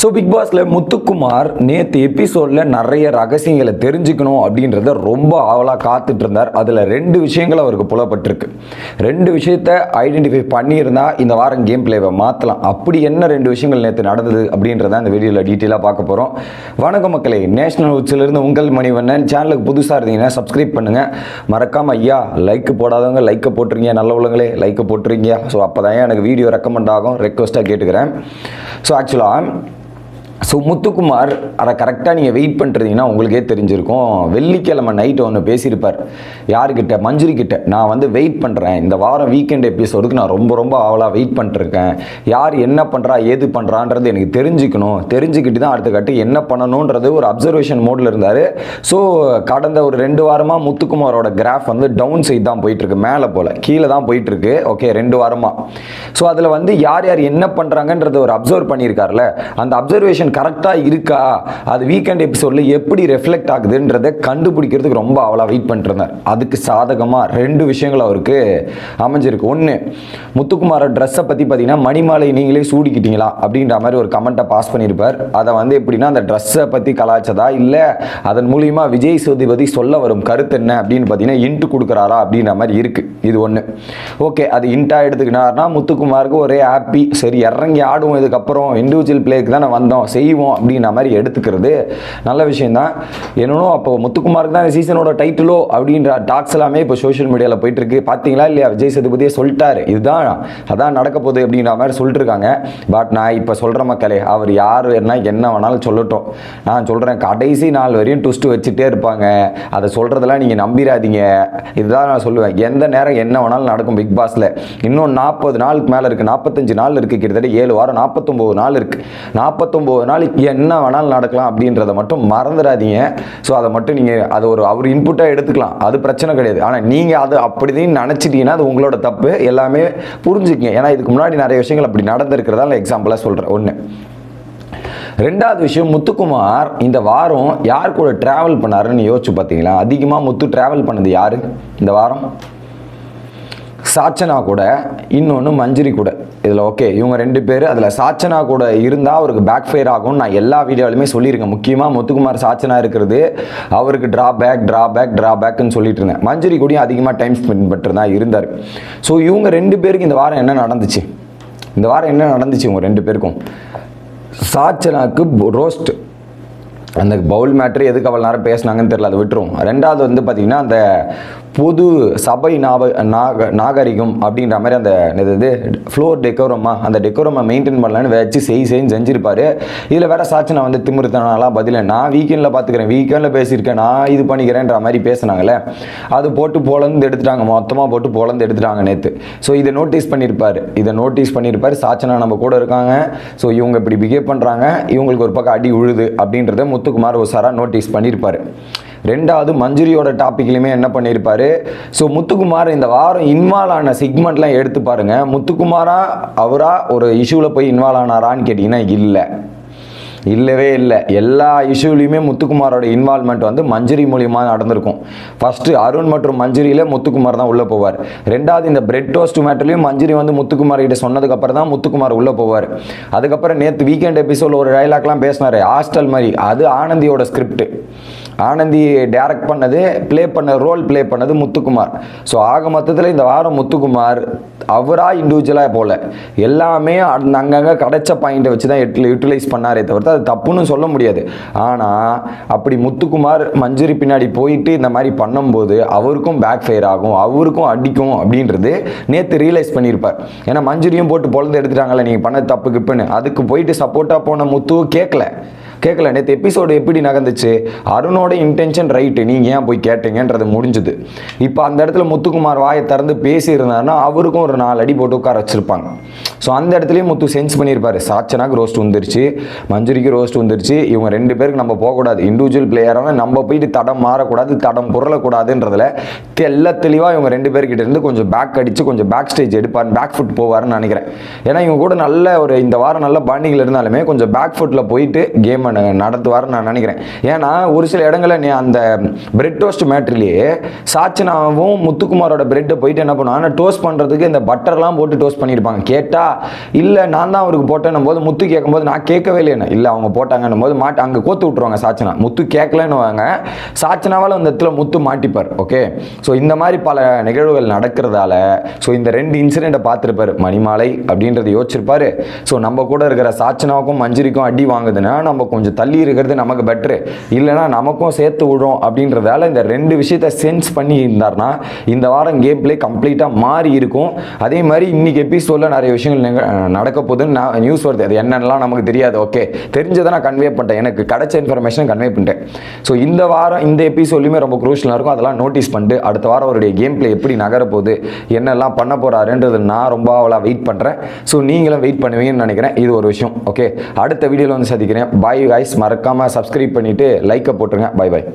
So big பாஸில் முத்துக்குமார் நேற்று எபிசோடில் நிறைய ரகசியங்களை தெரிஞ்சுக்கணும் அப்படின்றத ரொம்ப ஆவலாக காத்துட்டு இருந்தார் அதில் ரெண்டு விஷயங்கள் அவருக்கு புலப்பட்டிருக்கு. ரெண்டு விஷயத்த ஐடென்டிஃபை பண்ணியிருந்தா இந்த வாரம் கேம் பிளேவை மாற்றலாம் அப்படி என்ன ரெண்டு விஷயங்கள் நேற்று நடந்தது அப்படின்றத அந்த வீடியோவில் டீட்டெயிலாக பார்க்க போகிறோம் வணக்கம் மக்களே. நேஷனல் உச்சிலிருந்து உங்கள் மணிவண்ணன். சேனலுக்கு புதுசாக இருந்தீங்கன்னா சப்ஸ்கிரைப் பண்ணுங்கள் மறக்காமல் ஐயா லைக் போடாதவங்க லைக்கை போட்டுருங்க. நல்ல உள்ளங்களே லைக்கை போட்டுருங்க. ஸோ அப்போ தான் எனக்கு வீடியோ ரெக்கமெண்ட் ஆகும். ரெக்வஸ்ட்டாக கேட்டுக்கிறேன். ஸோ ஆக்சுவலாக ஸோ முத்துக்குமார் அதை கரெக்டாக நீங்கள் வெயிட் பண்ணுறீங்கன்னா உங்களுக்கே தெரிஞ்சிருக்கும். வெள்ளிக்கிழமை நைட்டு ஒன்று பேசியிருப்பார். யாருக்கிட்ட? மஞ்சுரிக்கிட்ட. நான் வந்து வெயிட் பண்ணுறேன் இந்த வாரம் வீக்கெண்ட் எபிசோடுக்கு நான் ரொம்ப ரொம்ப ஆவலாக வெயிட் பண்ணிட்டுருக்கேன் யார் என்ன பண்ணுறா ஏது பண்ணுறான்றது எனக்கு தெரிஞ்சுக்கணும். தெரிஞ்சுக்கிட்டு தான் அடுத்த கட்டு என்ன பண்ணணுன்றது ஒரு அப்சர்வேஷன் மோடில் இருந்தார். ஸோ கடந்த ஒரு ரெண்டு வாரமாக முத்துக்குமாரோட கிராஃப் வந்து டவுன் சைட் தான் போயிட்டுருக்கு. மேலே போல். கீழே தான் போயிட்டுருக்கு. ஓகே ரெண்டு வாரமாக ஸோ அதில் வந்து யார் யார் என்ன பண்ணுறாங்கன்றத ஒரு அப்சர்வ் பண்ணியிருக்காருல அந்த அப்சர்வேஷன் கரெக்டாக இருக்கா? அது வீக்கெண்ட் எபிசோடில் எப்படி ரெஃப்ளெக்ட் ஆகுதுன்றதை கண்டுபிடிக்கிறதுக்கு ரொம்ப அவளாக வெயிட் பண்ணிட்டுருந்தேன் அதுக்கு சாதகமாக ரெண்டு விஷயங்கள் அவருக்கு அமைஞ்சிருக்கு. ஒன்று முத்துக்குமாரோட ட்ரெஸ்ஸை பற்றி பார்த்தீங்கன்னா மணிமாலை நீங்களே சூடிக்கிட்டீங்களா? அப்படின்ற மாதிரி ஒரு கமெண்ட்டை பாஸ் பண்ணியிருப்பார். அதை வந்து எப்படின்னா அந்த ட்ரெஸ்ஸை பற்றி கலாச்சதா இல்லை அதன் மூலியமா விஜய் சேதுபதி சொல்ல வரும் கருத்து என்ன? அப்படின்னு பார்த்தீங்கன்னா இன்ட்டு கொடுக்குறாரா? அப்படின்ற மாதிரி இருக்குது இது ஒன்று ஓகே அது இன்ட்டாக எடுத்துக்கினார்னா முத்துக்குமாருக்கு ஒரே ஹாப்பி சரி இறங்கி ஆடுவோம். இதுக்கப்புறம் இண்டிவிஜுவல் பிளேக்கு தானே வந்தோம். செய்வோம் அப்படின்ற மாதிரி எடுத்துக்கிறது நல்ல விஷயம்தான். என்னன்னோ அப்போ முத்துக்குமாருக்கு தான் சீசனோட டைட்டிலோ அப்படின்ற டாக்ஸ் எல்லாமே இப்போ சோஷியல் மீடியாவில் போயிட்டு இருக்கு பார்த்தீங்களா இல்லையா? விஜய் சேதுபதியே சொல்லிட்டாரு. இதுதான் அதான் நடக்க போகுது அப்படின்ற மாதிரி சொல்லிட்டு இருக்காங்க பட் நான் இப்போ சொல்கிற மக்களே அவர் யார் என்ன என்ன வேணாலும் சொல்லட்டும். நான் சொல்கிறேன் கடைசி நாள் வரையும் ட்விஸ்ட்டு வச்சுட்டே இருப்பாங்க. அதை சொல்கிறதெல்லாம் நீங்கள் நம்பிடாதீங்க இதுதான் நான் சொல்லுவேன். எந்த நேரம் என்ன வேணாலும் நடக்கும் பிக் பாஸில் இன்னும் நாற்பது நாளுக்கு மேலே இருக்குது நாற்பத்தஞ்சு நாள் இருக்குது கிட்டத்தட்ட ஏழு வாரம் நாற்பத்தொம்போது நாள் இருக்குது நாற்பத்தொம்போது நாளைக்கு என்ன வேணாலும் நடக்கலாம் அப்படின்றத மட்டும் மறந்துடாதீங்க. ஸோ அதை மட்டும் நீங்கள் அதை ஒரு அவர் இன்புட்டாக எடுத்துக்கலாம். அது பிரச்சனை கிடையாது. ஆனால் நீங்கள் அது அப்படிதான் நினச்சிட்டீங்கன்னா அது உங்களோட தப்பு. எல்லாமே புரிஞ்சுக்கங்க. ஏன்னா இதுக்கு முன்னாடி நிறைய விஷயங்கள் அப்படி நடந்திருக்கிறதால எக்ஸாம்பிளாக சொல்கிறேன் ஒன்று ரெண்டாவது விஷயம் முத்துக்குமார் இந்த வாரம் யார் கூட ட்ராவல் பண்ணாருன்னு யோசிச்சு பார்த்தீங்களா? அதிகமாக முத்து ட்ராவல் பண்ணது யார்? இந்த வாரம்? சாச்சனா கூட இன்னொன்று மஞ்சரி கூட. இதில் ஓகே இவங்க ரெண்டு பேர் அதில் சாச்சனா கூட இருந்தால் அவருக்கு பேக் ஃபயர் ஆகும்னு நான் எல்லா வீடியோலையுமே சொல்லியிருக்கேன். முக்கியமாக முத்துக்குமார் சாச்சனா இருக்கிறது அவருக்கு drawback drawback draw பேக்னு சொல்லிட்டு இருந்தேன். மஞ்சரி கூடயும் அதிகமாக டைம் ஸ்பெண்ட் பண்ணிட்டு தான் இருந்தார். ஸோ இவங்க ரெண்டு பேருக்கு இந்த வாரம் என்ன நடந்துச்சு? இந்த வாரம் என்ன நடந்துச்சு இவங்க ரெண்டு பேருக்கும்? சாச்சனாக்கு ரோஸ்ட் அந்த பவுல் மேட்ரு எதுக்கு அவ்வளோ நேரம் பேசுனாங்கன்னு தெரியல அதை விட்டுரும் ரெண்டாவது வந்து பார்த்திங்கன்னா அந்த பொது சபை நாவ நாக நாகரிகம் அப்படின்ற மாதிரி அந்த இது ஃப்ளோர் டெக்கோரமா அந்த டெக்கோரமா மெயின்டைன் பண்ணலான்னு வச்சு செய் செய்ன்னு செஞ்சிருப்பாரு. இதில் வேற சாட்சி நான் வந்து திமிருத்தனாலாம் பதில நான் வீக்கெண்டில் பார்த்துக்கிறேன் வீக்கெண்டில் பேசியிருக்கேன் நான் இது பண்ணிக்கிறேன்ற மாதிரி பேசினாங்களே அது போட்டு போலந்து எடுத்துட்டாங்க மொத்தமாக போட்டு போலந்து எடுத்துட்டாங்க நேற்று ஸோ இதை நோட்டீஸ் பண்ணியிருப்பார் இதை நோட்டீஸ் பண்ணியிருப்பார் சாச்சனா நம்ம கூட இருக்காங்க. ஸோ இவங்க இப்படி பிஹேவ் பண்ணுறாங்க இவங்களுக்கு ஒரு பக்கம் அடி உழுது அப்படின்றத முத்துக்குமார் உசாரா நோட்டீஸ் பண்ணியிருப்பார் ரெண்டாவது மஞ்சுரியோட டாப்பிக்லையுமே என்ன பண்ணியிருப்பார் ஸோ முத்துக்குமார் இந்த வாரம் இன்வால்வ் ஆன செக்மெண்ட்லாம் எடுத்து பாருங்கள் முத்துக்குமாராக அவராக ஒரு இஷ்யூவில் போய் இன்வால்வ் ஆனாரான்னு கேட்டிங்கன்னா இல்லை. இல்லவே இல்லை. எல்லா இஷ்யூலையுமே முத்துக்குமாரோட இன்வால்மெண்ட் வந்து மஞ்சுரி மூலியமாக நடந்திருக்கும். ஃபர்ஸ்ட் அருண் மற்றும் மஞ்சரியில் முத்துக்குமார் தான் உள்ளே போவார். ரெண்டாவது இந்த பிரெட் டோஸ்ட் மேட்டர்லையும் மஞ்சுரி வந்து முத்துக்குமார் கிட்ட சொன்னதுக்கப்புறம் தான் முத்துக்குமார் உள்ளே போவார். அதுக்கப்புறம் நேற்று வீக்கெண்ட் எபிசோட் ஒரு டைலாக்லாம் பேசினார். ஹாஸ்டல் மாதிரி. அது ஆனந்தியோட ஸ்கிரிப்ட் ஆனந்தி டைரக்ட் பண்ணது ப்ளே பண்ண ரோல் ப்ளே பண்ணது முத்துக்குமார். ஸோ ஆக மொத்தத்தில் இந்த வாரம் முத்துக்குமார் அவராக இண்டிவிஜுவலாக போகல எல்லாமே அந்த அங்கங்கே கிடைச்ச பாயிண்ட்டை வச்சு தான் யூட்டிலைஸ் பண்ணாரே தவிர்த்து அது தப்புன்னு சொல்ல முடியாது. ஆனால் அப்படி முத்துக்குமார் மஞ்சுரி பின்னாடி போயிட்டு இந்த மாதிரி பண்ணும்போது அவருக்கும் பேக் ஃபயர் ஆகும் அவருக்கும் அடிக்கும் அப்படின்றது நேற்று ரியலைஸ் பண்ணியிருப்பார் ஏன்னா மஞ்சுரியும் போட்டு பொழுது எடுத்துட்டாங்களே நீங்கள் பண்ண தப்பு கிப்புன்னு. அதுக்கு போயிட்டு சப்போர்ட்டாக போன முத்து கேட்கல கேட்கல நேற்று எபிசோடு எப்படி நகர்ந்துச்சு? அருணோட இன்டென்ஷன் ரைட்டு நீங்கள் ஏன் போய் கேட்டீங்கன்றது முடிஞ்சுது. இப்போ அந்த இடத்துல முத்துக்குமார் வாயை திறந்து பேசியிருந்தாருன்னா அவருக்கும் ஒரு நாலு அடி போட்டு உட்கார வச்சுருப்பாங்க. ஸோ அந்த இடத்துலையும் முத்து சென்ஸ் பண்ணியிருப்பார். சாச்சனாக்கு ரோஸ்ட் வந்துருச்சு. மஞ்சுரிக்கு ரோஸ்ட் வந்துருச்சு. இவங்க ரெண்டு பேருக்கு நம்ம போகக்கூடாது. இண்டிவிஜுவல் பிளேயரான நம்ம போயிட்டு தடம் மாறக்கூடாது தடம் புரளக்கூடாதுன்றதுல தெல்ல தெளிவாக இவங்க ரெண்டு பேர்கிட்ட இருந்து கொஞ்சம் பேக் அடித்து கொஞ்சம் பேக் ஸ்டேஜ் எடுப்பார் பேக் ஃபுட் போவார்னு நினைக்கிறேன். ஏன்னா இவங்க கூட நல்ல ஒரு இந்த வாரம் நல்ல பாண்டிங்கில் இருந்தாலுமே கொஞ்சம் பேக் ஃபுட்டில் போயிட்டு கேமை என்டர்டைன்மெண்ட் நடத்துவார்னு நான் நினைக்கிறேன். ஏன்னா ஒரு சில இடங்களில் நீ அந்த பிரெட் டோஸ்ட் மேட்ரிலேயே சாச்சனாவும் முத்துக்குமாரோட பிரெட்டை போயிட்டு என்ன பண்ணுவாங்க டோஸ்ட் பண்ணுறதுக்கு இந்த பட்டர்லாம் போட்டு டோஸ்ட் பண்ணியிருப்பாங்க. கேட்டால் இல்லை நான் தான் அவருக்கு போட்டேன்னும் போது முத்து கேட்கும்போது நான் கேட்கவே இல்லைன்னு. இல்லை அவங்க போட்டாங்கன்னும் போது மாட்டு அங்கே கோத்து விட்ருவாங்க சாச்சனா. முத்து கேட்கலன்னு வாங்க சாச்சனாவால் அந்த இடத்துல முத்து மாட்டிப்பார் ஓகே? ஸோ இந்த மாதிரி பல நிகழ்வுகள் நடக்கிறதால ஸோ இந்த ரெண்டு இன்சிடெண்ட்டை பார்த்துருப்பாரு மணிமாலை அப்படின்றத யோசிச்சிருப்பாரு. ஸோ நம்ம கூட இருக்கிற சாச்சனாவுக்கும் மஞ்சிரிக்கும் அடி வாங்குதுன்னா நம்ம கொஞ்சம் தள்ளி இருக்கிறது நமக்கு பெட்ரு இல்லைன்னா நமக்கும் சேர்த்து விடும் அப்படின்றதால இந்த ரெண்டு விஷயத்த சென்ஸ் பண்ணி இருந்தார்னா இந்த வாரம் கேம் பிளே கம்ப்ளீட்டாக மாறி இருக்கும். அதே மாதிரி இன்னைக்கு எபிசோடில் நிறைய விஷயங்கள் விஷயங்கள் நடக்க போகுதுன்னு நான் நியூஸ் வருது. அது என்னென்னலாம் நமக்கு தெரியாது. ஓகே தெரிஞ்சதை நான் கன்வே பண்ணிட்டேன். எனக்கு கிடைச்ச இன்ஃபர்மேஷன் கன்வே பண்ணிட்டேன். ஸோ இந்த வாரம் இந்த எபிசோட்லையுமே ரொம்ப குரூஷலாக இருக்கும். அதெல்லாம் நோட்டீஸ் பண்ணிட்டு அடுத்த வாரம் அவருடைய கேம் பிளே எப்படி நகரப்போகுது என்னெல்லாம் பண்ண போகிறாருன்றது நான் ரொம்ப அவளாக வெயிட் பண்ணுறேன் ஸோ நீங்களும் வெயிட் பண்ணுவீங்கன்னு நினைக்கிறேன். இது ஒரு விஷயம். ஓகே அடுத்த வீடியோவில் வந்து சந்திக்கிறேன். பாய் காய்ஸ் மறக்காமல் சப்ஸ்கிரைப் பண்ணிவிட்டு லைக்கை போட்டுருங்க. Bye bye